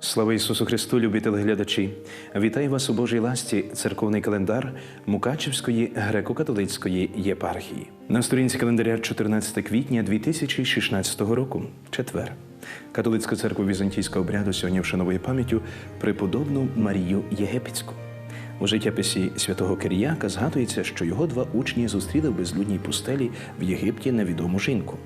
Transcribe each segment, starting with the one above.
Слава Ісусу Христу, любі телеглядачі! Вітаю вас у Божій ласті, церковний календар Мукачевської греко-католицької єпархії. На сторінці календаря 14 квітня 2016 року, четвер. Католицька церква візантійського обряду сьогодні вшановує пам'яттю преподобну Марію Єгипетську. У життєписі святого Киріяка згадується, що його два учні зустріли в безлюдній пустелі в Єгипті невідому жінку.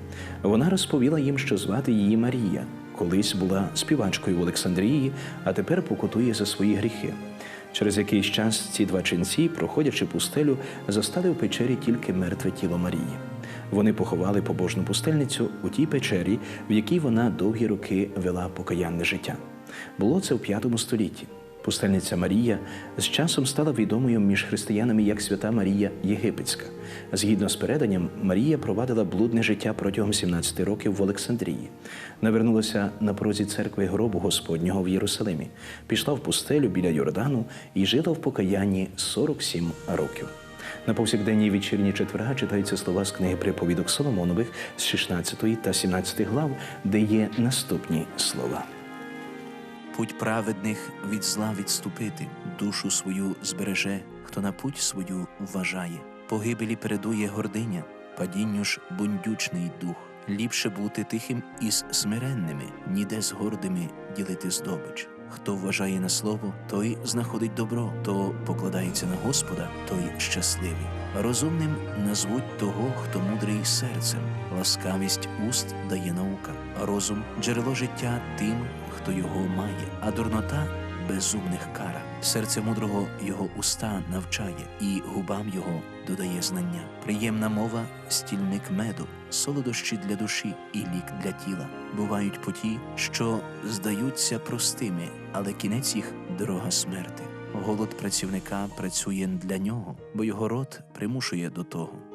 Вона розповіла їм, що звати її Марія, колись була співачкою в Олександрії, а тепер покутує за свої гріхи. Через якийсь час ці два ченці, проходячи пустелю, застали в печері тільки мертве тіло Марії. Вони поховали побожну пустельницю у тій печері, в якій вона довгі роки вела покаянне життя. Було це в п'ятому столітті. Пустельниця Марія з часом стала відомою між християнами як свята Марія Єгипетська. Згідно з переданням, Марія провадила блудне життя протягом 17 років в Олександрії. Навернулася на порозі церкви гробу Господнього в Єрусалимі, пішла в пустелю біля Йордану і жила в покаянні 47 років. На повсякденній вечірній четверга читаються слова з книги приповідок Соломонових з 16 та 17 глав, де є наступні слова. Путь праведних від зла відступити, душу свою збереже, хто на путь свою вважає. Погибелі передує гординя, падінню ж бундючний дух. Ліпше бути тихим із смиренними, ніде з гордими ділити здобич. Хто вважає на слово, той знаходить добро, хто покладається на Господа, той щасливий. Розумним назвуть того, хто мудрий серцем, ласкавість уст дає наука, розум джерело життя тим, хто його має, а дурнота безумних кара. Серце мудрого його уста навчає, і губам його додає знання. Приємна мова стільник меду, солодощі для душі і лік для тіла. Бувають поті, що здаються простими, але кінець їх дорога смерти. Голод працівника працює для нього, бо його рот примушує до того.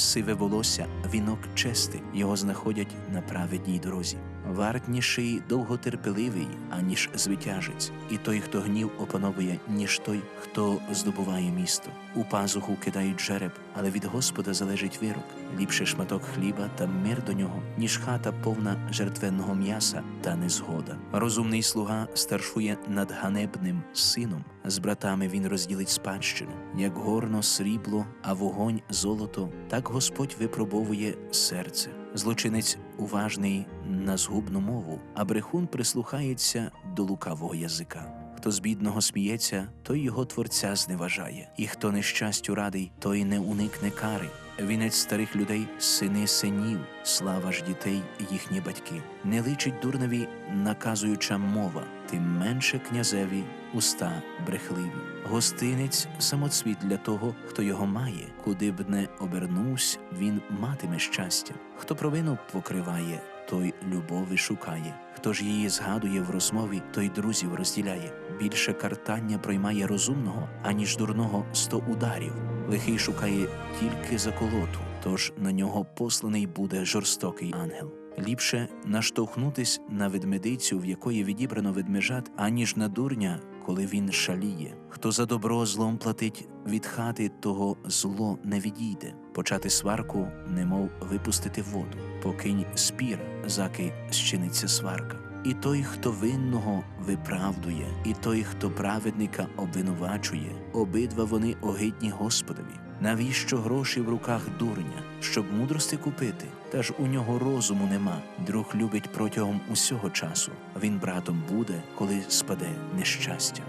Сиве волосся вінок чести, його знаходять на праведній дорозі. Вартніший довготерпеливий, аніж звитяжець, і той, хто гнів опановує, ніж той, хто здобуває місто. У пазуху кидають жереб, але від Господа залежить вирок. Ліпше шматок хліба та мир до нього, ніж хата повна жертвенного м'яса та незгода. Розумний слуга старшує над ганебним сином. З братами він розділить спадщину, як горно срібло, а вогонь золото, так Господь випробовує серце. Злочинець уважний на згубну мову, а брехун прислухається до лукавого язика. Хто з бідного сміється, той його творця зневажає, і хто нещастю радий, той не уникне кари. Вінець старих людей сини синів, слава ж дітей їхні батьки. Не личить дурневі наказуюча мова, тим менше князеві уста брехливі. Гостинець самоцвіт для того, хто його має, куди б не обернувсь, він матиме щастя. Хто провину покриває, той любові шукає. Хто ж її згадує в розмові, той друзів розділяє. Більше картання проймає розумного, аніж дурного сто ударів. Лихий шукає тільки заколоту, тож на нього посланий буде жорстокий ангел. Ліпше наштовхнутись на ведмедицю, в якої відібрано ведмежат, аніж на дурня, коли він шаліє. Хто за добро злом платить від хати, того зло не відійде. Почати сварку, немов випустити воду. Покинь спір, заки щиниться сварка. І той, хто винного виправдує, і той, хто праведника обвинувачує, обидва вони огидні Господові. Навіщо гроші в руках дурня, щоб мудрости купити? Та ж у нього розуму нема. Друг любить протягом усього часу. Він братом буде, коли спаде нещастя.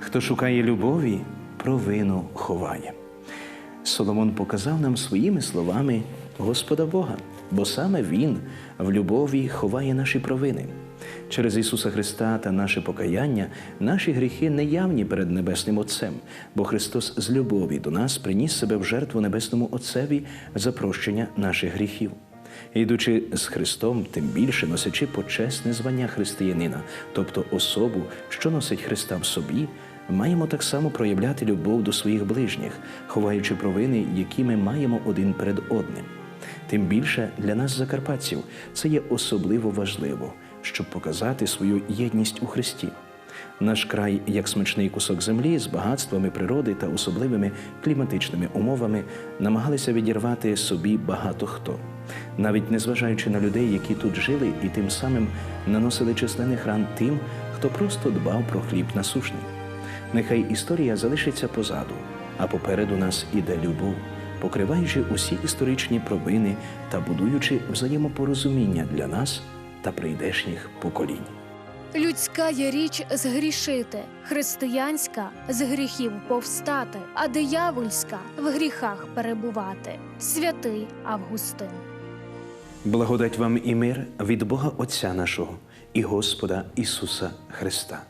Хто шукає любові, провину ховає. Соломон показав нам своїми словами Господа Бога, бо саме Він в любові ховає наші провини. Через Ісуса Христа та наше покаяння наші гріхи не явні перед Небесним Отцем, бо Христос з любові до нас приніс себе в жертву Небесному Отцеві за прощення наших гріхів. Йдучи з Христом, тим більше носячи почесне звання християнина, тобто особу, що носить Христа в собі, маємо так само проявляти любов до своїх ближніх, ховаючи провини, які ми маємо один перед одним. Тим більше для нас, закарпатців, це є особливо важливо, щоб показати свою єдність у Христі. Наш край, як смачний кусок землі з багатствами природи та особливими кліматичними умовами, намагалися відірвати собі багато хто, навіть незважаючи на людей, які тут жили, і тим самим наносили численних ран тим, хто просто дбав про хліб насушний. Нехай історія залишиться позаду, а попереду нас іде любов, покриваючи усі історичні провини та будуючи взаємопорозуміння для нас та прийдешніх поколінь. Людська є річ згрішити, християнська з гріхів повстати, а диявольська в гріхах перебувати. Святий Августин. Благодать вам і мир від Бога Отця нашого і Господа Ісуса Христа.